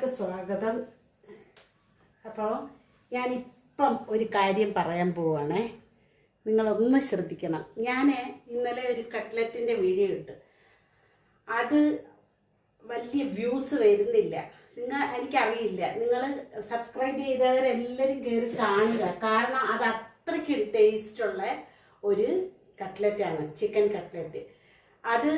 എല്ലാവർക്കും സ്വാഗതം. അപ്പോൾ ഞാനിപ്പം ഒരു കാര്യം പറയാൻ പോവാണേ. നിങ്ങളൊന്ന് ശ്രദ്ധിക്കണം. ഞാൻ ഇന്നലെ ഒരു കട്ട്ലറ്റിന്റെ വീഡിയോ ഇട്ട്. അത് വലിയ വ്യൂസ് വരുന്നില്ല. നിങ്ങൾ എനിക്കറിയില്ല. നിങ്ങൾ സബ്സ്ക്രൈബ് ചെയ്തവരെല്ലാവരും കയറി കാണുക. കാരണം അത് അത്രയ്ക്ക് ടേസ്റ്റുള്ള ഒരു കട്ട്ലറ്റാണ് ചിക്കൻ കട്ട്ലറ്റ്. അത്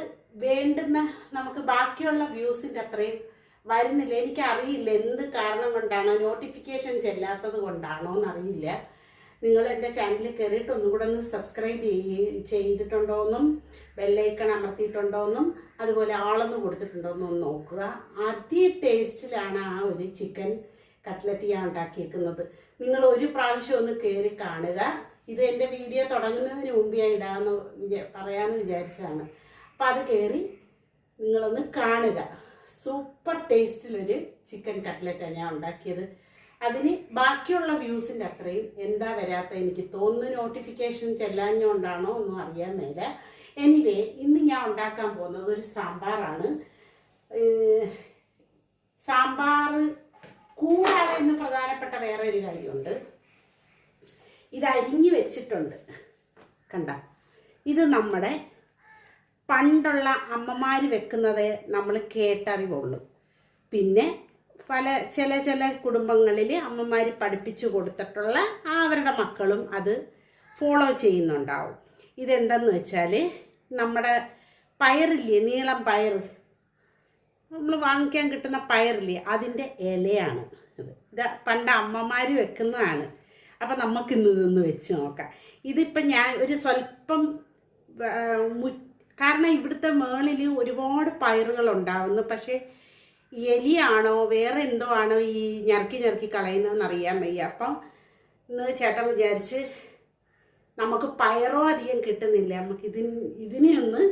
വേണ്ടുന്ന നമുക്ക് ബാക്കിയുള്ള വ്യൂസിന്റെ അത്രയും വരുന്നില്ല. എനിക്കറിയില്ല എന്ത് കാരണം കൊണ്ടാണോ നോട്ടിഫിക്കേഷൻ ചെല്ലാത്തത് കൊണ്ടാണോ എന്നറിയില്ല. നിങ്ങൾ എന്റെ ചാനലിൽ കയറിയിട്ട് ഒന്നും കൂടെ ഒന്ന് സബ്സ്ക്രൈബ് ചെയ്തിട്ടുണ്ടോ എന്നും ബെല്ലൈക്കൺ അമർത്തിയിട്ടുണ്ടോ എന്നും അതുപോലെ ആളൊന്നും കൊടുത്തിട്ടുണ്ടോ എന്നും നോക്കുക. അതി ടേസ്റ്റിലാണ് ആ ഒരു ചിക്കൻ കട്ട്ലറ്റ് ഞാൻ ഉണ്ടാക്കിയേക്കുന്നത്. നിങ്ങൾ ഒരു പ്രാവശ്യം ഒന്ന് കയറി കാണുക. ഇത് എന്റെ വീഡിയോ തുടങ്ങുന്നതിന് മുമ്പ് ഞാൻ ഇടാമെന്ന് പറയാമെന്ന് വിചാരിച്ചതാണ്. അപ്പം അത് കയറി നിങ്ങളൊന്ന് കാണുക. സൂപ്പർ ടേസ്റ്റിലൊരു ചിക്കൻ കട്ട്ലറ്റാണ് ഞാൻ ഉണ്ടാക്കിയത്. അതിന് ബാക്കിയുള്ള വ്യൂസിന്റെ അത്രയും എന്താ വരാത്ത എനിക്ക് തോന്നുന്നു. നോട്ടിഫിക്കേഷൻ ചെല്ലാഞ്ഞുകൊണ്ടാണോ ഒന്നും അറിയാൻ മേല. എനിവേ ഇന്ന് ഞാൻ ഉണ്ടാക്കാൻ പോകുന്നത് ഒരു സാമ്പാറാണ്. സാമ്പാർ കൂടാതെ ഇന്ന് പ്രധാനപ്പെട്ട വേറെ ഒരു കാര്യമുണ്ട്. ഇത് അരിഞ്ഞു വെച്ചിട്ടുണ്ട്. കണ്ട? ഇത് നമ്മുടെ പണ്ടുള്ള അമ്മമാർ വെക്കുന്നത് നമ്മൾ കേട്ടറിവുള്ളൂ. പിന്നെ പല ചില ചില കുടുംബങ്ങളിൽ അമ്മമാർ പഠിപ്പിച്ചു കൊടുത്തിട്ടുള്ള അവരുടെ മക്കളും അത് ഫോളോ ചെയ്യുന്നുണ്ടാവും. ഇതെന്തെന്ന് വെച്ചാൽ നമ്മുടെ പയറില്ലേ നീളം പയർ നമ്മൾ വാങ്ങിക്കാൻ കിട്ടുന്ന പയറില്ലേ അതിന്റെ ഇലയാണ് ഇത്. ഇത് പണ്ട് അമ്മമാർ വെക്കുന്നതാണ്. അപ്പം നമുക്കിന്ന് ഇതൊന്ന് വെച്ച് നോക്കാം. ഇതിപ്പം ഞാൻ ഒരു സ്വല്പം കാരണം ഇവിടുത്തെ മേളിൽ ഒരുപാട് പയറുകൾ ഉണ്ടാവുന്നു പക്ഷേ എലിയാണോ വേറെ എന്തോ ആണോ ഈ ഞറുക്കി ഞറുക്കി കളയുന്നതെന്ന് അറിയാൻ വയ്യ. അപ്പം ഇന്ന് ചേട്ടൻ വിചാരിച്ച് നമുക്ക് പയറോ അധികം കിട്ടുന്നില്ല. നമുക്ക് ഇതിന് ഇതിനെ ഒന്ന്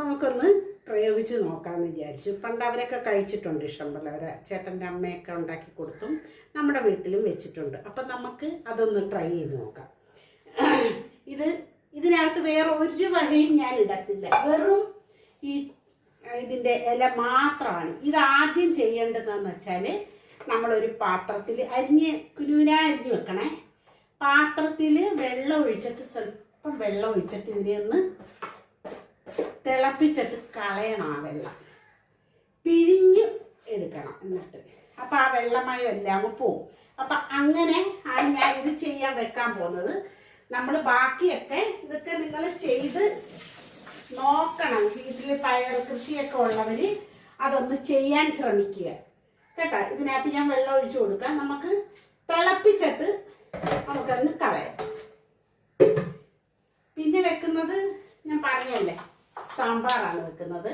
നമുക്കൊന്ന് പ്രയോഗിച്ച് നോക്കാമെന്ന് വിചാരിച്ചു. പണ്ട് അവരൊക്കെ കഴിച്ചിട്ടുണ്ട് ഇഷ്ടംപോലെ. അവരെ ചേട്ടന്റെ അമ്മയൊക്കെ ഉണ്ടാക്കി കൊടുത്തും നമ്മുടെ വീട്ടിലും വെച്ചിട്ടുണ്ട്. അപ്പം നമുക്ക് അതൊന്ന് ട്രൈ ചെയ്ത് നോക്കാം. ഇത് ഇതിനകത്ത് വേറെ ഒരു വകയും ഞാൻ ഇടത്തില്ല. വെറും ഈ ഇതിന്റെ ഇല മാത്രമാണ്. ഇത് ആദ്യം ചെയ്യേണ്ടതെന്ന് വെച്ചാൽ നമ്മളൊരു പാത്രത്തിൽ അരിഞ്ഞ് കുനുവിന അരിഞ്ഞ് വെക്കണേ. പാത്രത്തിൽ വെള്ളം ഒഴിച്ചിട്ട് സ്വല്പം വെള്ളം ഒഴിച്ചിട്ട് ഇതിനെ ഒന്ന് തിളപ്പിച്ചിട്ട് കളയണം ആ വെള്ളം. പിഴിഞ്ഞ് എടുക്കണം എന്നിട്ട്. അപ്പം ആ വെള്ളമയം എല്ലാം പോവും. അപ്പം അങ്ങനെ ആണ് ഞാൻ ഇത് ചെയ്യാൻ വെക്കാൻ പോകുന്നത്. നമ്മൾ ബാക്കിയൊക്കെ ഇതൊക്കെ നിങ്ങൾ ചെയ്ത് നോക്കണം. വീട്ടിൽ പയർ കൃഷിയൊക്കെ ഉള്ളവർ അതൊന്ന് ചെയ്യാൻ ശ്രമിക്കുക. കേട്ടോ? ഇതിനകത്ത് ഞാൻ വെള്ളം ഒഴിച്ചു കൊടുക്കാം. നമുക്ക് തിളപ്പിച്ചിട്ട് നമുക്കൊന്ന് കളയാം. പിന്നെ വെക്കുന്നത് ഞാൻ പറഞ്ഞല്ലേ സാമ്പാറാണ് വെക്കുന്നത്.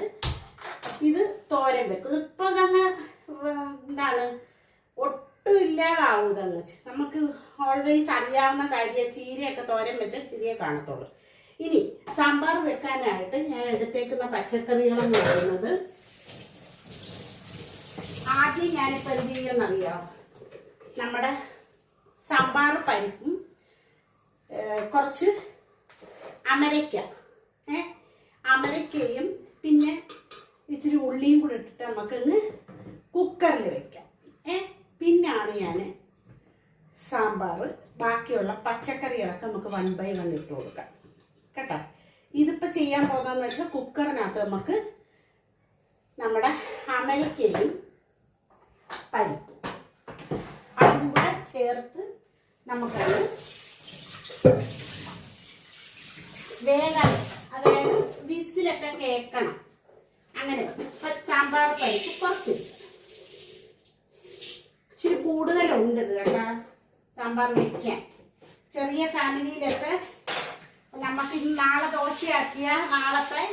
ഇത് തോരൻ വെക്കും. ഇപ്പൊ അങ്ങ് എന്താണ്? ഒട്ടും ഇല്ലാതാവും ഇതങ്ങ് നമുക്ക് ഓൾവേസ് അറിയാവുന്ന കാര്യ ചീരയൊക്കെ തോരൻ വെച്ച ചീരയെ കാണത്തുള്ളൂ. ഇനി സാമ്പാർ വെക്കാനായിട്ട് ഞാൻ എടുത്തേക്കുന്ന പച്ചക്കറികളെന്ന് പറയുന്നത് ആദ്യം ഞാനിപ്പോൾ എന്ത് ചെയ്യുമെന്നറിയാം? നമ്മുടെ സാമ്പാർ പരിപ്പും കുറച്ച് അമരയ്ക്ക ഏ അമരയ്ക്കയും പിന്നെ ഇത്തിരി ഉള്ളിയും കൂടെ ഇട്ടിട്ട് നമുക്കൊന്ന് കുക്കറിൽ വെക്കാം. ഏ പിന്നാണ് ഞാൻ സാമ്പാർ ബാക്കിയുള്ള പച്ചക്കറികളൊക്കെ നമുക്ക് വൺ ബൈ വൺ ഇട്ട് കൊടുക്കാം. കേട്ടോ? ഇതിപ്പോൾ ചെയ്യാൻ പോകുന്നതെന്ന് വെച്ചാൽ കുക്കറിനകത്ത് നമുക്ക് നമ്മുടെ അമലക്കയും പരിപ്പും അതും കൂടെ ചേർത്ത് നമുക്കത് വേഗം അതായത് വിസിലൊക്കെ കേൾക്കണം. അങ്ങനെ. ഇപ്പൊ സാമ്പാർ പരിപ്പ് കുറച്ച്. ഇച്ചിരി കൂടുതലുണ്ട് ഇത് കേട്ടോ. സാമ്പാർ വെക്കാൻ. ചെറിയ ഫാമിലിയിലൊക്കെ നമുക്ക് ഇന്ന് നാളെ ദോശയാക്കിയ നാളത്തെ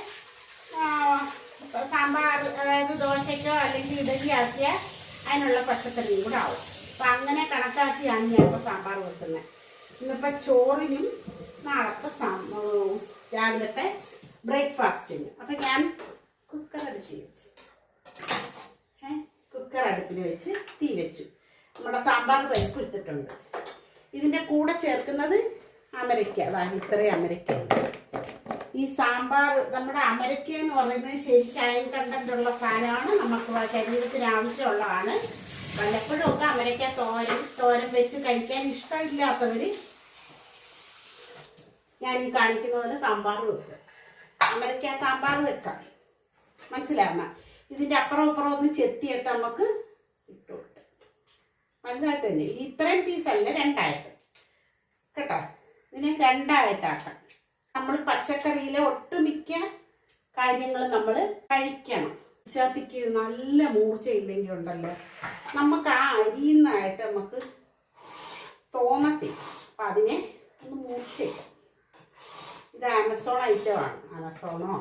സാമ്പാർ അതായത് ദോശയ്ക്കോ അല്ലെങ്കിൽ ഇഡലി ആക്കിയ അതിനുള്ള പച്ചക്കറിയും കൂടെ ആവും. അപ്പം അങ്ങനെ കണക്കാക്കിയാണ് ഞാൻ ഇപ്പോൾ സാമ്പാർ വെക്കുന്നത്. ഇന്നിപ്പോൾ ചോറിനും നാളത്തെ രാവിലത്തെ ബ്രേക്ക്ഫാസ്റ്റിന്. അപ്പം ഞാൻ കുക്കർ അടുപ്പിൽ വെച്ച് കുക്കർ അടുപ്പിൽ വെച്ച് തീ വെച്ചു. നമ്മുടെ സാമ്പാർ പരിപ്പ് എടുത്തിട്ടുണ്ട്. ഇതിന്റെ കൂടെ ചേർക്കുന്നത് അമരയ്ക്ക അതാണ് ഇത്രയും അമരയ്ക്ക ഈ സാമ്പാർ നമ്മുടെ അമരക്ക എന്ന് പറയുന്നത് ശരിക്കും ഉള്ള സാധനമാണ്. നമുക്ക് ശരീരത്തിന് ആവശ്യമുള്ളതാണ്. വല്ലപ്പോഴും ഒക്കെ അമരക്ക തോരൻ തോരൻ വെച്ച് കഴിക്കാൻ ഇഷ്ടമില്ലാത്തവർ ഞാൻ ഈ കാണിക്കുന്ന പോലെ സാമ്പാർ വെക്കുക അമരക്ക സാമ്പാർ വെക്കാം. മനസ്സിലാവുന്ന ഇതിന്റെ അപ്പുറം അപ്പുറം ഒന്ന് ചെത്തിയിട്ട് നമുക്ക് വലുതായിട്ട് തന്നെ ഇത്രയും പീസല്ല രണ്ടായിട്ട്. കേട്ടോ? ഇതിനെ രണ്ടായിട്ടാക്കാം. നമ്മൾ പച്ചക്കറിയിലെ ഒട്ടുമിക്ക കാര്യങ്ങൾ നമ്മൾ കഴിക്കണം. ചാത്തിക്ക് നല്ല മൂർച്ച ഇല്ലെങ്കിൽ ഉണ്ടല്ലോ. നമുക്ക് ആ അരിയുന്നതായിട്ട് നമുക്ക് തോന്നത്തില്ല. അപ്പം അതിനെ ഒന്ന് മൂർച്ചയില്ല ഇത് ആമസോൺ ഐറ്റമാണ് ആമസോണോ?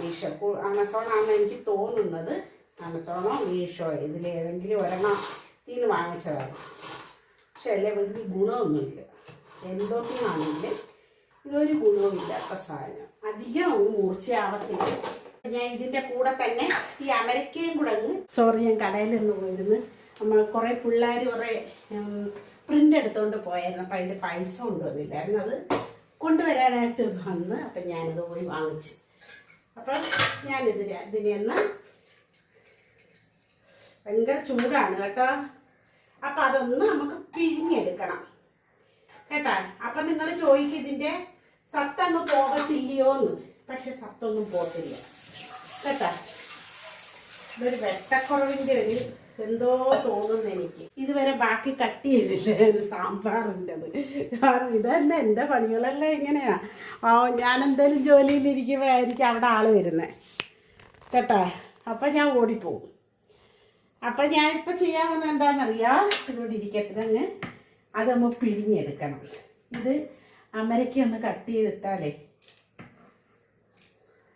മീഷോ ആമസോൺ ആണെന്ന് എനിക്ക് തോന്നുന്നത് ആമസോണോ മീഷോ ഇതിലേതെങ്കിലും ഒരെണ്ണത്തിൽ നിന്ന് വാങ്ങിച്ചതാണ്. പക്ഷെ അല്ലേ വലിയ ഗുണമൊന്നുമില്ല. എന്തോത്തിനാണെങ്കിൽ ഇതൊരു ഗുണവുമില്ലാത്ത സാധനം. അധികം ഒന്നും മൂർച്ചയാവത്തില്ല. ഞാൻ ഇതിന്റെ കൂടെ തന്നെ ഈ അമരക്കയും കൂടെ അങ്ങ് സോറി ഞാൻ കടയിൽ നിന്ന് പോയിരുന്നു. നമ്മൾ കുറേ പിള്ളേർ കുറേ പ്രിന്റ് എടുത്തുകൊണ്ട് പോയായിരുന്നു. അപ്പം അതിന്റെ പൈസ കൊണ്ടുവന്നില്ലായിരുന്നു. അത് കൊണ്ടുവരാനായിട്ട് വന്ന് അപ്പം ഞാനത് പോയി വാങ്ങിച്ചു. അപ്പം ഞാനിതിനെ ഇതിനെ ഒന്ന് ഭയങ്കര ചൂടാണ് കേട്ടോ. അപ്പം അതൊന്ന് നമുക്ക് പിഴിഞ്ഞെടുക്കണം. കേട്ടാ? അപ്പം നിങ്ങൾ ചോദിക്കും ഇതിന്റെ സത്തങ്ങ് പോകത്തില്ലയോന്ന്. പക്ഷെ സത്തൊന്നും പോകത്തില്ല. കേട്ടാ? ഇതൊരു വെട്ടക്കുറവിന്റെ ഒരു എന്തോ തോന്നുന്നു എനിക്ക്. ഇതുവരെ ബാക്കി കട്ട് ചെയ്തില്ല ഇത് സാമ്പാറിന്റെത്. കാരണം ഇതന്നെ എന്റെ പണികളെല്ലാം ഇങ്ങനെയാ ആ ഞാൻ എന്തേലും ജോലിയിലിരിക്കുമ്പോഴായിരിക്കും അവിടെ ആൾ വരുന്നത് കേട്ടാ? അപ്പം ഞാൻ ഓടിപ്പോവും. അപ്പം ഞാനിപ്പോൾ ചെയ്യാൻ വന്നത് എന്താണെന്നറിയാം? ഇതോടെ ഇരിക്കട്ടെ അങ്ങ്. നമ്മൾ പിഴിഞ്ഞെടുക്കണം. ഇത് അമരയ്ക്ക് ഒന്ന് കട്ട് ചെയ്തിട്ടാലേ.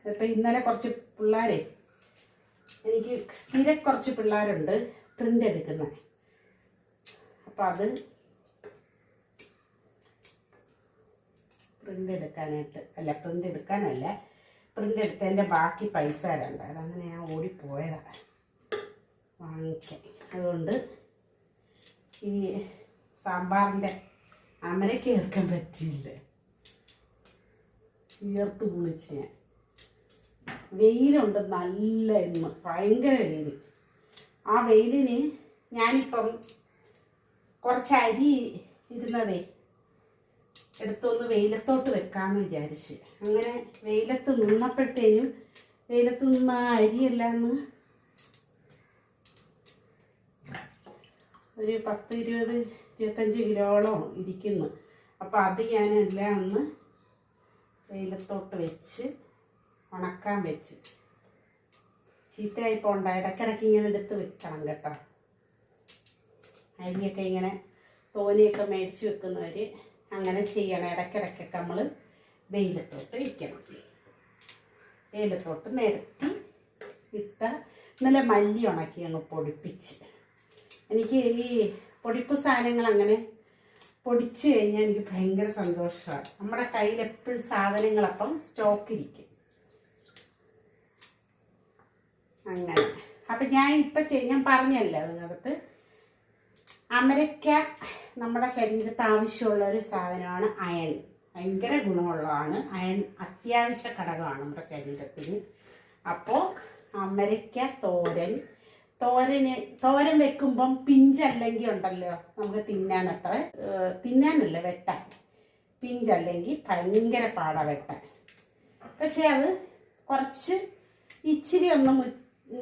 ഇപ്പം ഇന്നലെ കുറച്ച് പിള്ളേരെ എനിക്ക് സ്ഥിര കുറച്ച് പിള്ളേരുണ്ട് പ്രിന്റ് എടുക്കുന്നത് അപ്പം അത് പ്രിന്റ് എടുക്കാനായിട്ട് അല്ല പ്രിന്റ് എടുക്കാനല്ല പ്രിന്റ് എടുത്തതിന്റെ ബാക്കി പൈസ തരണ്ട. അതങ്ങനെ ഞാൻ ഓടിപ്പോയതാണ് വാങ്ങിക്കാൻ. അതുകൊണ്ട് ഈ സാമ്പാറിന്റെ അമരയ്ക്ക് ചേർക്കാൻ പറ്റിയില്ല. വിയർത്ത് കുളിച്ച് ഞാൻ. വെയിലുണ്ട് നല്ല ഇന്ന്. ഭയങ്കര വെയിൽ ആ വെയിലിന് ഞാനിപ്പം കുറച്ച് അരി ഇരുന്നതേ എടുത്തൊന്ന് വെയിലത്തോട്ട് വെക്കാമെന്ന് വിചാരിച്ച്. അങ്ങനെ വെയിലത്ത് നിന്നപ്പോഴത്തേനും വെയിലത്ത് നിന്ന് ആ അരിയെല്ലാം ഒരു പത്ത് ഇരുപത് ഇരുപത്തഞ്ച് കിലോളം ഇരിക്കുന്നു. അപ്പോൾ അത് ഞാൻ എല്ലാം ഒന്ന് വെയിലത്തോട്ട് വെച്ച് ഉണക്കാൻ വെച്ച്. ചീത്തയായി പോണ്ട ഇടയ്ക്കിടയ്ക്ക് ഇങ്ങനെ എടുത്ത് വെക്കണം കേട്ടോ. അരിയൊക്കെ ഇങ്ങനെ തോനെയൊക്കെ മേടിച്ച് വെക്കുന്നവർ അങ്ങനെ ചെയ്യണം. ഇടയ്ക്കിടയ്ക്കൊക്കെ നമ്മൾ വെയിലത്തോട്ട് വയ്ക്കണം വെയിലത്തോട്ട് നിരത്തി ഇട്ട നല്ല മല്ലി ഉണക്കി അങ്ങ് പൊടിപ്പിച്ച്. എനിക്ക് ഈ പൊടിപ്പ് സാധനങ്ങൾ അങ്ങനെ പൊടിച്ച് കഴിഞ്ഞാൽ എനിക്ക് ഭയങ്കര സന്തോഷമാണ്. നമ്മുടെ കയ്യിൽ എപ്പോഴും സാധനങ്ങളപ്പം സ്റ്റോക്ക് ഇരിക്കും. അങ്ങനെ. അപ്പം ഞാൻ ഇപ്പം ഞാൻ പറഞ്ഞല്ലോ അതിനകത്ത് അമരയ്ക്ക നമ്മുടെ ശരീരത്ത് ആവശ്യമുള്ള ഒരു സാധനമാണ് അയൺ. ഭയങ്കര ഗുണമുള്ളതാണ്. അയൺ അത്യാവശ്യ ഘടകമാണ് നമ്മുടെ ശരീരത്തിന്. അപ്പോൾ അമരയ്ക്ക തോരൻ തോരന് തോരൻ വെക്കുമ്പം പിഞ്ചല്ലെങ്കിൽ ഉണ്ടല്ലോ നമുക്ക് തിന്നാൻ അത്ര തിന്നാനല്ല വെട്ടാൻ. പിഞ്ചല്ലെങ്കിൽ ഭയങ്കര പാട വെട്ടാൻ. പക്ഷെ അത് കുറച്ച് ഇച്ചിരി ഒന്ന്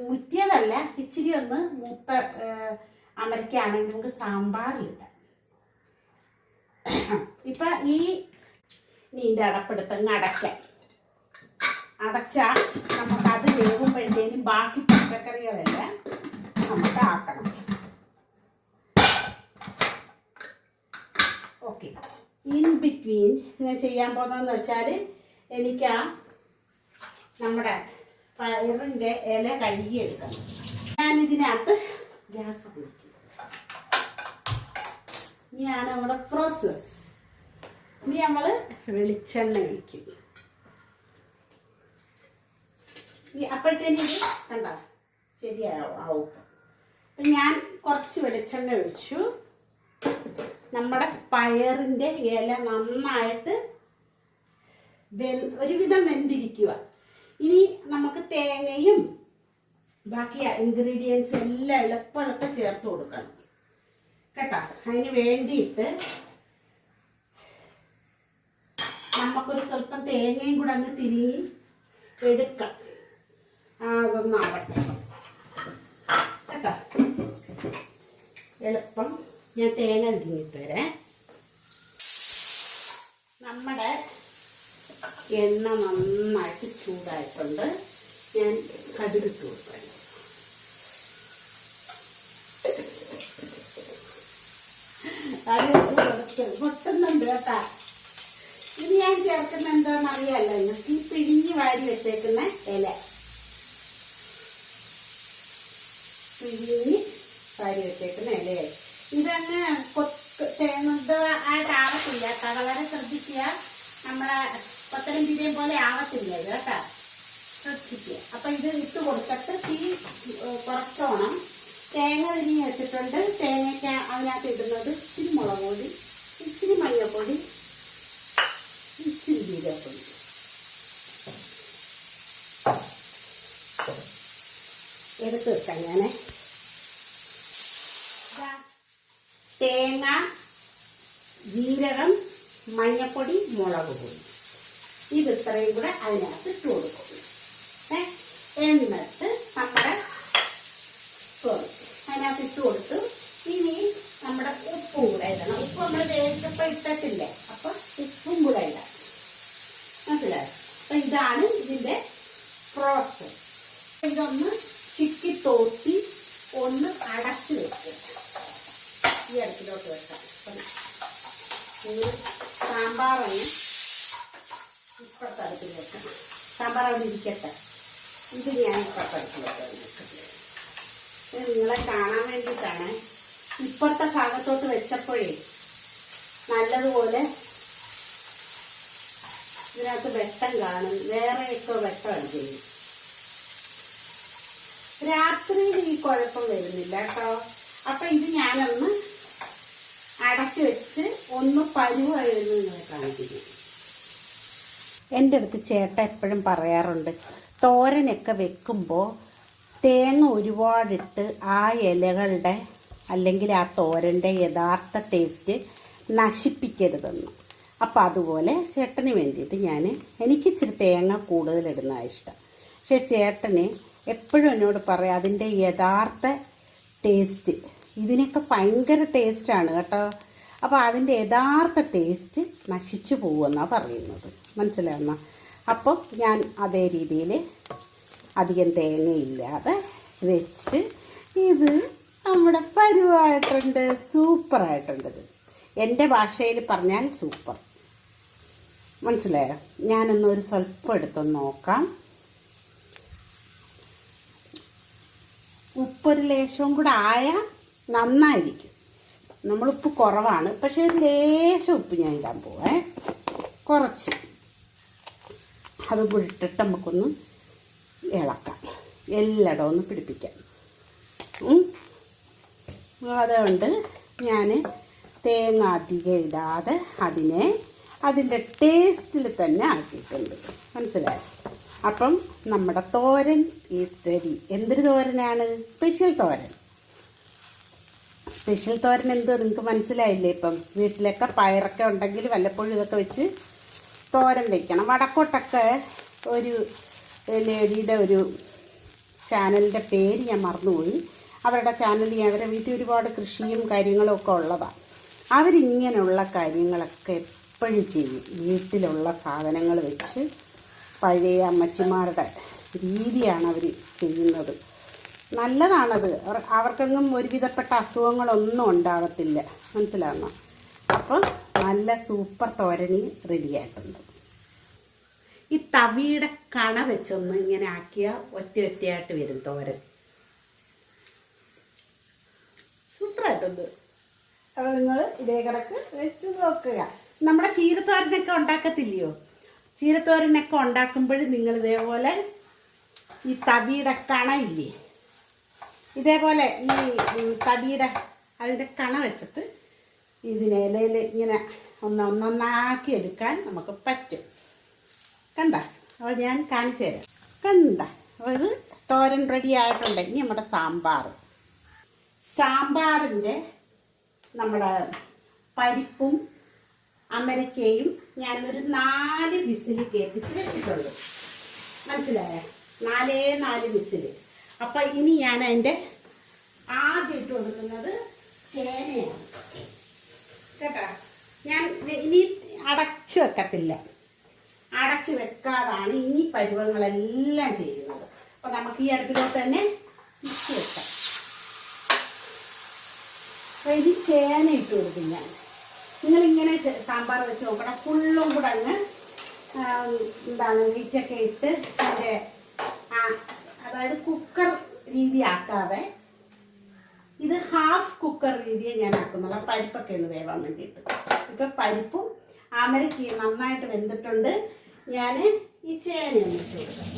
മുറ്റിയതല്ല ഇച്ചിരി ഒന്ന് മൂത്ത അമരക്കാണെങ്കിൽ നമുക്ക് സാമ്പാറിലിടാം. ഇപ്പൊ ഈ നീന്റെ അടപ്പെടുത്തങ്ങ് അടയ്ക്കാം. അടച്ചാൽ നമുക്ക് അത് വേകുമ്പോഴത്തേനും ബാക്കി പച്ചക്കറികളെല്ലാം നമുക്ക് ആക്കണം ഓക്കെ ഇൻ ബിറ്റ്വീൻ ഞാൻ ചെയ്യാൻ പോകുന്നതെന്ന് വെച്ചാൽ എനിക്ക് ആ നമ്മുടെ പയറിന്റെ ഇല കഴുകി കഴുകിയെടുക്കണം ഞാനിതിനകത്ത് ഗ്യാസ് ഉപയോഗിക്കും ഇനിയാണ് നമ്മുടെ പ്രോസസ് ഇനി നമ്മൾ വെളിച്ചെണ്ണ ഒഴിക്കും. അപ്പോഴത്തേനും കണ്ട? ശരിയാവും. ആവും അപ്പം ഞാൻ കുറച്ച് വെളിച്ചെണ്ണ ഒഴിച്ചു. നമ്മുടെ പയറിന്റെ ഇല നന്നായിട്ട് വെ- ഒരുവിധം വെന്തിരിക്കുക. ഇനി നമുക്ക് തേങ്ങയും ബാക്കി ഇൻഗ്രീഡിയൻസും എല്ലാം എളുപ്പം എളുപ്പം ചേർത്ത് കൊടുക്കണം. കേട്ടോ? അതിന് വേണ്ടിയിട്ട് നമുക്കൊരു സ്വല്പം തേങ്ങയും കൂടെ അങ്ങ് തിരിഞ്ഞ് എടുക്കാം. അതൊന്നാവട്ടെ കേട്ടോ എളുപ്പം ഞാൻ തേങ്ങ തിരിഞ്ഞിട്ട് വരാം നമ്മുടെ എണ്ണ നന്നായിട്ട് ചൂടായിട്ടുണ്ട്. ഞാൻ കടുകിട്ട് കൊടുക്കാം. പൊട്ടുന്നുണ്ട് കേട്ടാ. ഇത് ഞാൻ ചേർക്കുന്ന എന്താണെന്ന് അറിയാലോ നിങ്ങൾക്ക്. ഈ പിഴിഞ്ഞ് വാരി വെച്ചേക്കുന്ന ഇല. പിഴിഞ്ഞ് വാരി വെച്ചേക്കുന്ന ഇലയായി. ഇതന്നെ കൊത്ത് ആയിട്ട് ആവത്തില്ല. വളരെ ശ്രദ്ധിക്കുക. നമ്മളെ പത്തനംതിരിയും പോലെ ആവത്തില്ല ഇത് കേട്ടോ. ശ്രദ്ധിക്കുക. അപ്പൊ ഇത് ഇട്ട് കൊടുത്തിട്ട് തീ കുറച്ചോണം തേങ്ങ തിരിഞ്ഞ് വെച്ചിട്ടുണ്ട്. തേങ്ങയ്ക്ക് അതിനകത്ത് ഇടുന്നത് ഇച്ചിരി മുളക് പൊടി ഇച്ചിരി മഞ്ഞൾപ്പൊടി ഇച്ചിരി ജീരപ്പൊടി എടുത്ത് വെക്കാം ഞാനേ ഇതാ, തേങ്ങ ജീരകം മഞ്ഞപ്പൊടി മുളക് പൊടി. ഇത് ഇത്രയും കൂടെ അതിനകത്ത് ഇട്ട് കൊടുക്കും. എന്നിട്ട് നമ്മുടെ അതിനകത്ത് ഇട്ട് കൊടുത്തു. ഇനി നമ്മുടെ ഉപ്പ് കൂടെ ഇടണം. ഉപ്പ് നമ്മൾ വേവിച്ചപ്പോൾ ഇട്ടിട്ടില്ലേ അപ്പൊ ഉപ്പും കൂടെ ഇടാം മനസ്സിലായോ അപ്പൊ ഇതാണ് ഇതിന്റെ പ്രോസസ് ഇതൊന്ന് ചിക്കി തോത്തി ഒന്ന് അടച്ച് വെക്കുക ഈ അടുപ്പിലോട്ട് വെക്കാം അപ്പം ഇത് സാമ്പാറൊന്ന് ഇപ്പുറത്തെ അടുപ്പിൽ വെക്കണം സാമ്പാർ അവിടെ ഇരിക്കട്ടെ ഇത് ഞാൻ ഇപ്പുറത്തെ അടുപ്പിലോട്ട് വെക്കട്ടെ ഇത് നിങ്ങളെ കാണാൻ വേണ്ടിയിട്ടാണ് ഇപ്പുറത്തെ ഭാഗത്തോട്ട് വെച്ചപ്പോഴേ നല്ലതുപോലെ ഇതിനകത്ത് വെട്ടം കാണും വേറെയൊക്കെ വെട്ടമാണ് ചെയ്യും രാത്രിയിൽ ഈ കുഴപ്പം വരുന്നില്ല കേട്ടോ. അപ്പൊ ഇത് ഞാനൊന്ന് അടച്ചു വെച്ച് ഒന്ന് പരുവായിരുന്നു നിങ്ങളെ കാണിക്കുന്നു. എന്റെ അടുത്ത് ചേട്ട എപ്പോഴും പറയാറുണ്ട് തോരനൊക്കെ വെക്കുമ്പോൾ തേങ്ങ ഒരുപാടിട്ട് ആ ഇലകളുടെ അല്ലെങ്കിൽ ആ തോരന്റെ യഥാർത്ഥ ടേസ്റ്റ് നശിപ്പിക്കരുതെന്ന്. അപ്പം അതുപോലെ ചേട്ടന് വേണ്ടിയിട്ട് ഞാൻ എനിക്കിച്ചിരി തേങ്ങ കൂടുതലിടുന്നതാണ് ഇഷ്ടം. പക്ഷേ ചേട്ടന് എപ്പോഴും എന്നോട് പറയാം അതിന്റെ യഥാർത്ഥ ടേസ്റ്റ് ഇതിനൊക്കെ ഭയങ്കര ടേസ്റ്റാണ് കേട്ടോ. അപ്പോൾ അതിന്റെ യഥാർത്ഥ ടേസ്റ്റ് നശിച്ചു പോകുമെന്നാണ് പറയുന്നത്. മനസ്സിലാവുന്ന അപ്പോൾ ഞാൻ അതേ രീതിയിൽ അധികം തേങ്ങയില്ലാതെ വെച്ച് ഇത് നമ്മുടെ പരുവായിട്ടുണ്ട് സൂപ്പറായിട്ടുണ്ട് എന്റെ ഭാഷയിൽ പറഞ്ഞാൽ സൂപ്പർ. മനസ്സിലായോ? ഞാനൊന്നൊരു സ്വല്പം എടുത്തൊന്ന് നോക്കാം. ഉപ്പൊരു ലേശവും കൂടെ ആയാൽ നന്നായിരിക്കും. നമ്മൾ ഉപ്പ് കുറവാണ്. പക്ഷേ ലേശം ഉപ്പ് ഞാൻ ഇടാൻ പോവേ കുറച്ച്. അത് ഇട്ടിട്ട് നമുക്കൊന്ന് ഇളക്കാം. എല്ലായിടവും ഒന്ന് പിടിപ്പിക്കാം. അതുകൊണ്ട് ഞാൻ തേങ്ങ അധികം ഇടാതെ അതിനെ അതിന്റെ ടേസ്റ്റിൽ തന്നെ ആക്കിയിട്ടുണ്ട്. മനസ്സിലായോ? അപ്പം നമ്മുടെ തോരൻ ഈസ് റെഡി എന്തൊരു തോരനാണ്? സ്പെഷ്യൽ തോരൻ. സ്പെഷ്യൽ തോരൻ എന്തോ? നിങ്ങൾക്ക് മനസ്സിലായില്ലേ ഇപ്പം? വീട്ടിലൊക്കെ പയറൊക്കെ ഉണ്ടെങ്കിൽ വല്ലപ്പോഴും ഇതൊക്കെ വെച്ച് തോരൻ വെക്കണം. വടക്കോട്ടൊക്കെ ഒരു ലേഡിയുടെ ഒരു ചാനലിന്റെ പേര് ഞാൻ മറന്നുപോയി. അവരുടെ ചാനലിൽ അവരുടെ വീട്ടിൽ ഒരുപാട് കൃഷിയും കാര്യങ്ങളും ഒക്കെ ഉള്ളതാണ് അവരിങ്ങനെയുള്ള കാര്യങ്ങളൊക്കെ എപ്പോഴും ചെയ്യും. വീട്ടിലുള്ള സാധനങ്ങൾ വെച്ച് പഴയ അമ്മച്ചിമാരുടെ രീതിയാണ് അവർ ചെയ്യുന്നത്. നല്ലതാണത്. അവർ- അവർക്കെങ്ങും ഒരുവിധപ്പെട്ട അസുഖങ്ങളൊന്നും ഉണ്ടാകത്തില്ല മനസ്സിലാകുന്ന അപ്പം നല്ല സൂപ്പർ തോരണി റെഡിയായിട്ടുണ്ട് ഈ തവിയുടെ കണ വെച്ചൊന്ന് ഇങ്ങനെ ആക്കിയ ഒറ്റ ഒറ്റയായിട്ട് വരും തോരൻ. സൂപ്പറായിട്ടുണ്ട്. അപ്പോൾ നിങ്ങൾ ഇതേ കണക്ക് വെച്ച് നോക്കുക. നമ്മുടെ ചീരത്തോരനൊക്കെ ഉണ്ടാക്കത്തില്ലയോ? ചീരത്തോരനൊക്കെ ഉണ്ടാക്കുമ്പോൾ നിങ്ങൾ ഇതേപോലെ ഈ തവിയുടെ ഇല്ലേ ഇതേപോലെ ഈ തടിയുടെ അതിന്റെ കണ വെച്ചിട്ട് ഇതിനെ ഇലയിൽ ഇങ്ങനെ ഒന്ന് ഒന്നൊന്നാക്കി എടുക്കാൻ നമുക്ക് പറ്റും. കണ്ട? അപ്പോൾ ഞാൻ കാണിച്ചു തരാം. കണ്ട? അപ്പോൾ ഇത് തോരൻ റെഡി ആയിട്ടുണ്ട് ഇനി നമ്മുടെ സാമ്പാർ. സാമ്പാറിന്റെ നമ്മുടെ പരിപ്പും അമരക്കയും ഞാനൊരു നാല് വിസിൽ കേൾപ്പിച്ച് വെച്ചിട്ടുള്ളൂ മനസ്സിലായ? നാലേ നാല് വിസിൽ. അപ്പം ഇനി ഞാൻ അതിന്റെ ആദ്യം ഇട്ട് കൊടുക്കുന്നത് ചേനയാണ്. കേട്ടോ? ഞാൻ ഇനി അടച്ചു വെക്കത്തില്ല. അടച്ചു വെക്കാതാണ് ഇനി പരുവങ്ങളെല്ലാം ചെയ്യുന്നത്. അപ്പൊ നമുക്ക് ഈ അടുപ്പിലോട്ട് തന്നെ ഇട്ട് വെക്കാം. അപ്പൊ ഇനി ചേന ഇട്ട് കൊടുക്കും ഞാൻ. നിങ്ങളിങ്ങനെ ഇങ്ങനെ സാമ്പാർ വെച്ച് നോക്കണം. ഫുള്ളും കൂടെ അങ്ങ് എന്താണ് മീറ്റൊക്കെ ഇട്ട് അതിന്റെ അതായത് കുക്കർ രീതി ആക്കാതെ ഇത് ഹാഫ് കുക്കർ രീതിയെ ഞാൻ ആക്കുന്നുള്ളൂ. പരിപ്പൊക്കെ ഒന്ന് വേവാൻ വേണ്ടിയിട്ട്. ഇപ്പം പരിപ്പും ആമരക്ക് നന്നായിട്ട് വെന്തിട്ടുണ്ട്. ഞാൻ ഈ ചേന ഒന്ന് ഇട്ട് കൊടുക്കാം.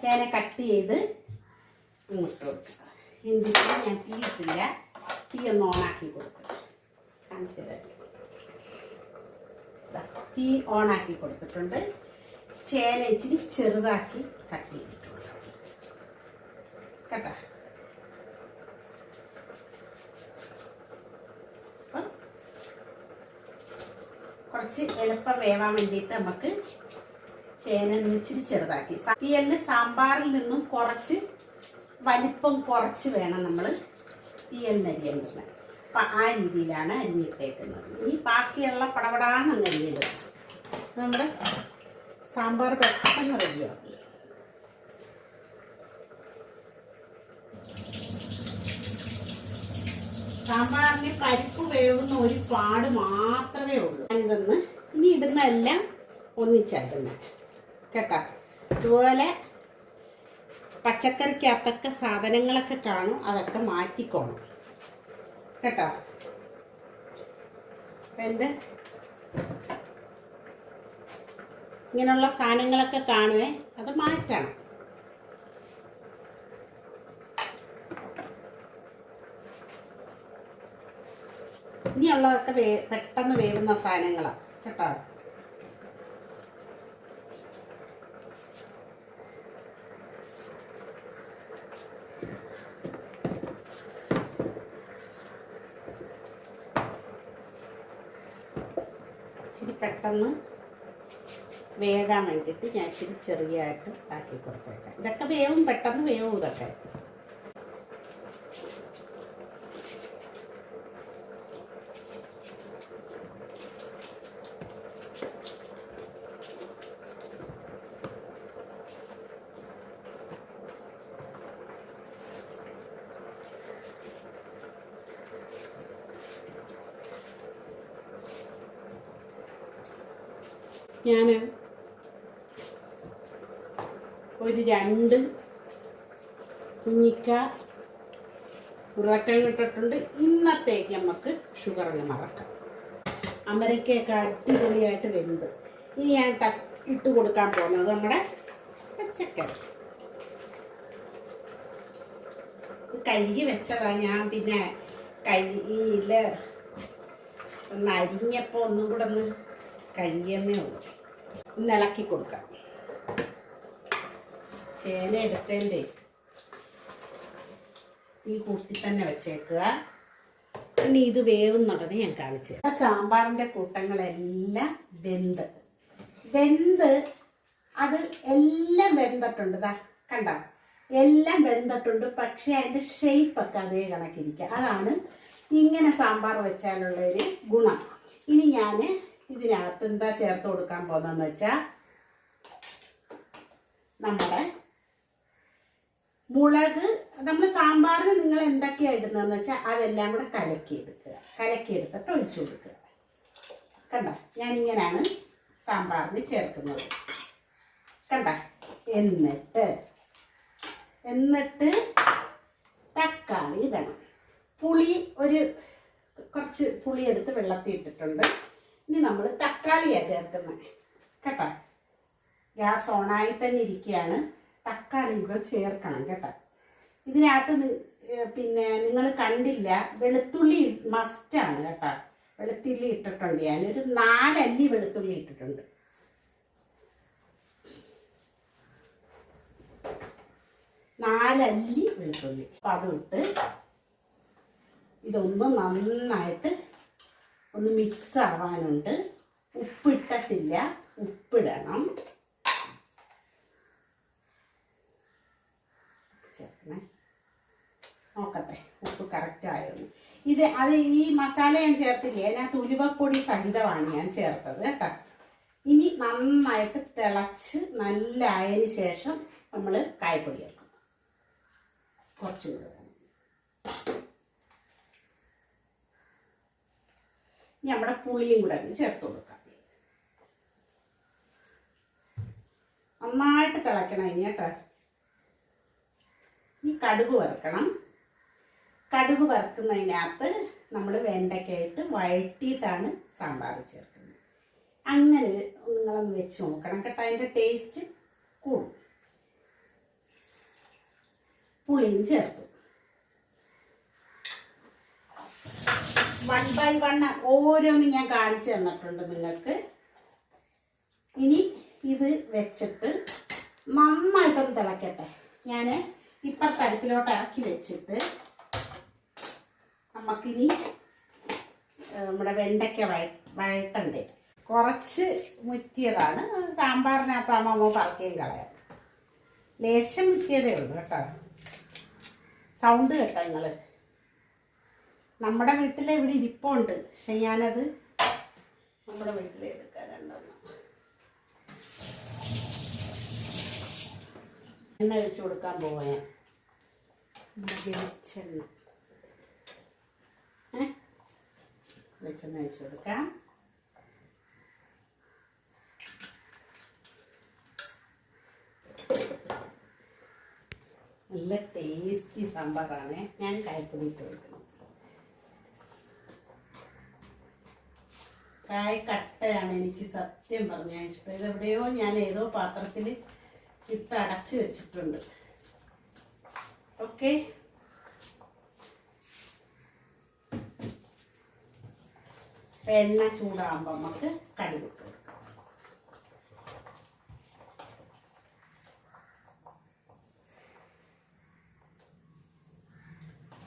ചേന കട്ട് ചെയ്ത് ഇങ്ങോട്ട് കൊടുക്കുക ഹിന്ദിക്ക് ഞാൻ തീ ഇട്ടില്ല തീ ഒന്ന് ഓണാക്കി തീ ഓണാക്കി കൊടുത്തിട്ടുണ്ട്. ചേന ഇച്ചിരി ചെറുതാക്കി കട്ട്? ചെയ്തിട്ടുണ്ട് കുറച്ച് എളുപ്പം വേവാൻ വേണ്ടിയിട്ട് നമുക്ക് ചേന ഇച്ചിരി ചെറുതാക്കി. തീയലിന് സാമ്പാറിൽ നിന്നും കുറച്ച് വലിപ്പം കുറച്ച് വേണം നമ്മൾ തീയലിന് അരിയേണ്ടത് അപ്പം ആ രീതിയിലാണ് അരിഞ്ഞിട്ടേക്കുന്നത്. ഇനി ബാക്കിയുള്ള പടപടാന്ന് അരിഞ്ഞത് നമ്മുടെ സാമ്പാർ പെട്ടെന്ന് റെഡിയാവും സാമ്പാറിന് പരിപ്പ് വേവുന്ന ഒരു പാട് മാത്രമേ ഉള്ളൂ. ഞാനിതൊന്ന് ഇനി ഇടുന്നതെല്ലാം എല്ലാം ഒന്നിച്ചാക്കുന്ന കേട്ടോ? അതുപോലെ പച്ചക്കറിക്കകത്തൊക്കെ സാധനങ്ങളൊക്കെ കാണും അതൊക്കെ മാറ്റിക്കോണം. കേട്ടോ? എന്ത്? ഇങ്ങനെയുള്ള സാധനങ്ങളൊക്കെ കാണുവേ അത് മാറ്റണം. ഇനിയുള്ളതൊക്കെ വേ പെട്ടെന്ന് വേവുന്ന സാധനങ്ങളാണ് കേട്ടോ ഇച്ചിരി പെട്ടെന്ന് വേകാൻ വേണ്ടിയിട്ട് ഞാൻ ഇച്ചിരി ചെറിയായിട്ട് ആക്കി കൊടുത്തേക്കാം. ഇതൊക്കെ വേവും പെട്ടെന്ന് വേവും ഇതൊക്കെ. ഞാൻ ഒരു രണ്ട് കുഞ്ഞിക്ക ഉരുളക്കിഴങ്ങ് ഇട്ടിട്ടുണ്ട്. ഇന്നത്തേക്ക് നമുക്ക് ഷുഗറിന് മറക്കാം. അമരക്കയൊക്കെ അടിപൊളിയായിട്ട് വെന്ത്. ഇനി ഞാൻ ഇട്ട് കൊടുക്കാൻ പോകുന്നത് നമ്മുടെ പച്ചക്കറി. കഴുകി വെച്ചതാ ഞാൻ പിന്നെ കഴുകിയില്ല. ഒന്ന് അരിഞ്ഞപ്പോൾ ഒന്നും കൂടെ ഒന്ന് കഴുകിയെന്നേ ഉള്ളൂ. ഒന്ന് ഇളക്കി കൊടുക്കാം. ചേന എടുത്തതിന്റെ ഈ കൂട്ടി തന്നെ വെച്ചേക്കുക. ഇനി ഇത് വേവുന്നുടനെ ഞാൻ കാണിച്ചു ആ സാമ്പാറിന്റെ കൂട്ടങ്ങളെല്ലാം വെന്ത്. വെന്ത് അത് എല്ലാം വെന്തിട്ടുണ്ട്. ഇതാ കണ്ടോ? എല്ലാം വെന്തിട്ടുണ്ട്. പക്ഷേ അതിന്റെ ഷെയ്പ്പൊക്കെ അതേ കണക്കിരിക്കുക. അതാണ് ഇങ്ങനെ സാമ്പാർ വെച്ചാലുള്ള ഒരു ഗുണം. ഇനി ഞാൻ ഇതിനകത്ത് എന്താ ചേർത്ത് കൊടുക്കാൻ പോകുന്നതെന്ന് വെച്ചാൽ നമ്മുടെ മുളക് നമ്മൾ സാമ്പാറിന് നിങ്ങൾ എന്തൊക്കെയാണ് ഇടുന്നതെന്ന് വെച്ചാൽ അതെല്ലാം കൂടെ കലക്കി എടുക്കുക. കലക്കി എടുത്തിട്ട് ഒഴിച്ചു കൊടുക്കുക. കണ്ട? ഞാനിങ്ങനെയാണ് സാമ്പാറിന് ചേർക്കുന്നത്. കണ്ട? എന്നിട്ട് എന്നിട്ട് തക്കാളി ഇടണം. പുളി ഒരു കുറച്ച് പുളി എടുത്ത് വെള്ളത്തിൽ ഇട്ടിട്ടുണ്ട്. ഇനി നമ്മൾ തക്കാളിയാണ് ചേർക്കുന്നത് കേട്ടോ ഗ്യാസ് ഓണായി തന്നെ ഇരിക്കുകയാണ്. തക്കാളി കൂടെ ചേർക്കണം കേട്ടോ. ഇതിനകത്ത് പിന്നെ നിങ്ങൾ കണ്ടില്ല വെളുത്തുള്ളി മസ്റ്റാണ് കേട്ടോ. വെളുത്തുള്ളി ഇട്ടിട്ടുണ്ട് ഞാനൊരു നാലല്ലി വെളുത്തുള്ളി ഇട്ടിട്ടുണ്ട്. നാലല്ലി വെളുത്തുള്ളി. അപ്പം അതും ഇട്ട് ഇതൊന്ന് നന്നായിട്ട് ഒന്ന് മിക്സ് ആവാനുണ്ട്. ഉപ്പിട്ടിട്ടില്ല. ഉപ്പിടണം. ചേർക്കണേ നോക്കട്ടെ ഉപ്പ് കറക്റ്റ് ആയോന്ന്. ഇത് അത് ഈ മസാല ഞാൻ ചേർത്തില്ലേ അതിനകത്ത് ഉലുവപ്പൊടി സഹിതമാണ് ഞാൻ ചേർത്തത് കേട്ടോ. ഇനി നന്നായിട്ട് തിളച്ച് നല്ല ആയതിന് ശേഷം നമ്മൾ കായപ്പൊടി ചേർക്കും. കുറച്ചും കൂടെ. ഇനി നമ്മുടെ പുളിയും കൂടെ അങ്ങ് ചേർത്ത് കൊടുക്കാം. നന്നായിട്ട് തിളക്കണം ഇനി കേട്ടോ. കടുക് വറുക്കണം. കടുക് വറുക്കുന്നതിനകത്ത് നമ്മൾ വെണ്ടയ്ക്കായിട്ട് വഴറ്റിയിട്ടാണ് സാമ്പാർ ചേർക്കുന്നത്. അങ്ങനെ നിങ്ങളൊന്ന് വെച്ച് നോക്കണം കേട്ടോ അതിന്റെ ടേസ്റ്റ് കൂടും. പുളിയും ചേർത്തു. വൺ ബൈ വൺ ഓരോന്നും ഞാൻ കാണിച്ചു തന്നിട്ടുണ്ട് നിങ്ങൾക്ക്. ഇനി ഇത് വെച്ചിട്ട് നന്നായിട്ടൊന്ന് തിളക്കട്ടെ. ഞാൻ ഇപ്പുറത്തെ അടുപ്പിലോട്ട് ഇറക്കി വെച്ചിട്ട് നമുക്കിനി നമ്മുടെ വെണ്ടയ്ക്ക വഴ വഴട്ടണ്ടേ കുറച്ച് മുറ്റിയതാണ്. സാമ്പാറിനകത്താകുമ്പോൾ നമ്മൾ പറക്കുകയും കളയാം. ലേശം മുറ്റിയതേ ഉള്ളൂ കേട്ടോ. സൗണ്ട് കേട്ടോ നിങ്ങൾ നമ്മുടെ വീട്ടിൽ ഇവിടെ ഇരിപ്പുണ്ട്. പക്ഷെ ഞാനത് നമ്മുടെ വീട്ടിൽ എടുക്കാറുണ്ടെന്ന് എണ്ണ ഒഴിച്ചു കൊടുക്കാൻ പോവാ ഞാൻ. വെളിച്ചെണ്ണ? വെളിച്ചെണ്ണ ഒഴിച്ചു കൊടുക്കാം. നല്ല ടേസ്റ്റി സാമ്പാറാണ്. ഞാൻ കായപ്പൊടി ഇട്ട് കൊടുക്കണം. കായ കട്ടയാണ് എനിക്ക് സത്യം പറഞ്ഞാൽ ഇഷ്ടം. ഇതെവിടെയോ ഞാൻ ഏതോ പാത്രത്തിൽ ഇട്ട് അടച്ചു വെച്ചിട്ടുണ്ട്. ഓക്കെ എണ്ണ ചൂടാകുമ്പോൾ നമുക്ക് കടുക് ഇട്ട്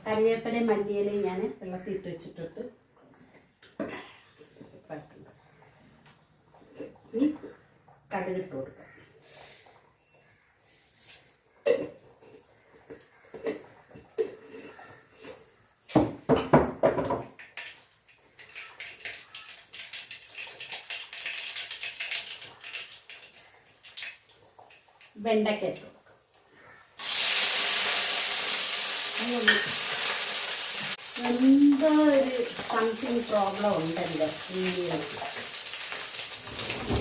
കറിവേപ്പിലയും മല്ലിയിലയും ഞാൻ വെള്ളത്തിൽ ഇട്ട് വെച്ചിട്ടിട്ട്. ഇനി കടുകിട്ട് കൊടുക്കാം. വെണ്ടയ്ക്ക ഇട്ട് കൊടുക്കാം. എന്തോ ഒരു സംതിങ് പ്രോബ്ലം ഉണ്ടല്ലോ ഈ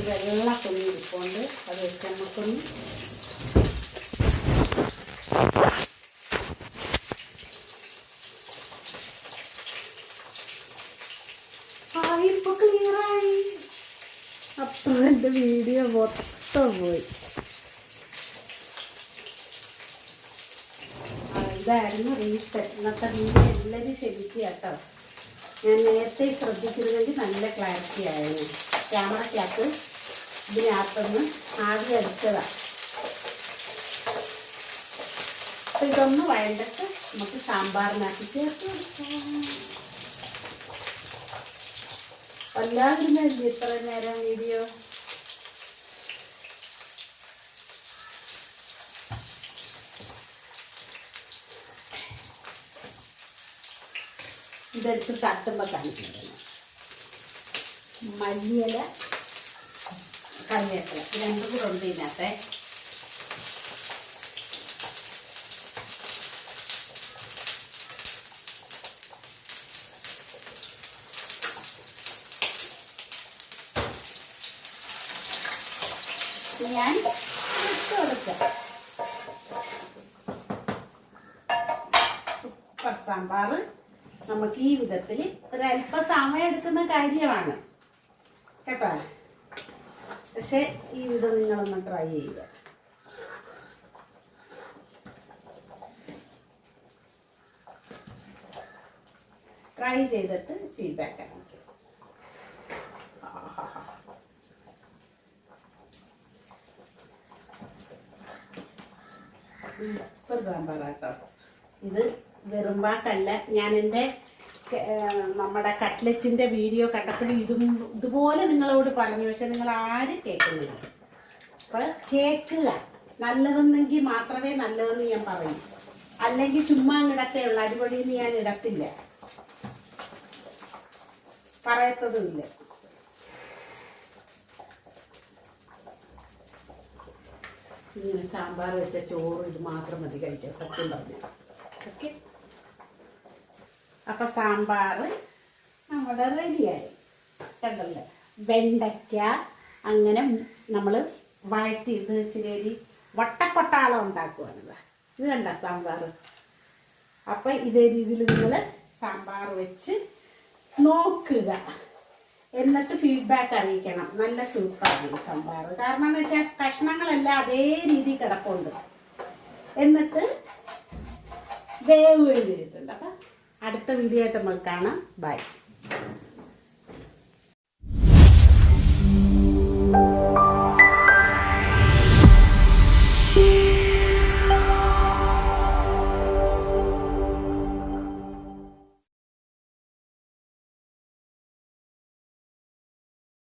വെള്ള തുണി ഇരിപ്പുണ്ട്. അത് വെച്ച് നമുക്കൊന്ന് ഇപ്പൊ ക്ലിയറായി അപ്പൊ എന്റെ വീഡിയോ മൊത്തം പോയി ആ, ഇതായിരുന്നു റീസെറ്റ്. ഇന്നത്തെ വീഡിയോ എല്ലാവരും ക്ഷമിക്കുക കേട്ടോ. ഞാൻ നേരത്തെ ശ്രദ്ധിക്കുന്നതിൽ നല്ല ക്ലാരിറ്റി ആയിരുന്നു. ക്യാമറയ്ക്കകത്ത് ഇതിനകത്തൊന്ന് ആദ്യം എടുത്തതാണ് അപ്പം ഇതൊന്ന് വഴണ്ടിട്ട് നമുക്ക് സാമ്പാറിനകത്ത് ചേർത്ത് എല്ലാവരും ഇത്ര നേരം വീഡിയോ. ഇതെടുത്ത് തട്ടുമ്പോൾ കാണിക്കുന്നത് മല്ലിയില കറിവേപ്പില. രണ്ടും കൂടെ ഉണ്ട് ഇതിനകത്തെ. ഞാൻ ഇട്ട് കൊടുക്കാം. സൂപ്പർ സാമ്പാർ നമുക്ക് ഈ വിധത്തിൽ ഒരല്പ സമയമെടുക്കുന്ന കാര്യമാണ്. കേട്ടോ? പക്ഷെ ഈ വിധം നിങ്ങളൊന്ന് ട്രൈ ചെയ്യുക. ട്രൈ ചെയ്തിട്ട് ഫീഡ്ബാക്ക് ആണ്. സൂപ്പർ സാമ്പാറാട്ടോ. ഇത് വെറുമ്പാട്ടല്ല ഞാൻ എന്റെ നമ്മുടെ കട്ട്ലറ്റിന്റെ വീഡിയോ കണ്ടപ്പോൾ ഇതും ഇതുപോലെ നിങ്ങളോട് പറഞ്ഞു. പക്ഷെ നിങ്ങൾ ആരും കേൾക്കുന്നില്ല. അപ്പോൾ കേൾക്കുക. നല്ലതെന്നെങ്കിൽ മാത്രമേ നല്ലതെന്ന് ഞാൻ പറയൂ. അല്ലെങ്കിൽ ചുമ്മാ ഇടത്തേ ഉള്ളൂ. അടിപൊളിയെന്ന് ഞാൻ ഇടത്തില്ല. പറയത്തതുമില്ല. ഇങ്ങനെ സാമ്പാർ വെച്ച ചോറ് ഇത് മാത്രം മതി കഴിക്കാം സത്യം പറഞ്ഞു ഓക്കെ? അപ്പം സാമ്പാർ നമ്മുടെ റെഡിയായി. കണ്ടല്ലോ? വെണ്ടയ്ക്ക അങ്ങനെ നമ്മൾ വഴറ്റി ഇത് ഇച്ചിരി വട്ടക്കൊട്ടാളം ഉണ്ടാക്കുവാണിത്. ഇത് കണ്ട സാമ്പാർ അപ്പം ഇതേ രീതിയിൽ നിങ്ങൾ സാമ്പാർ വെച്ച് നോക്കുക. എന്നിട്ട് ഫീഡ്ബാക്ക് അറിയിക്കണം. നല്ല സൂപ്പറാണ് സാമ്പാർ കാരണം എന്ന് വെച്ചാൽ കഷ്ണങ്ങളെല്ലാം അതേ രീതി കിടപ്പുണ്ട്. എന്നിട്ട് വേവ് എഴുതിയിട്ടുണ്ട്. അപ്പം അടുത്ത വീഡിയോ ആയിട്ട് നമ്മൾ കാണാം. ബൈ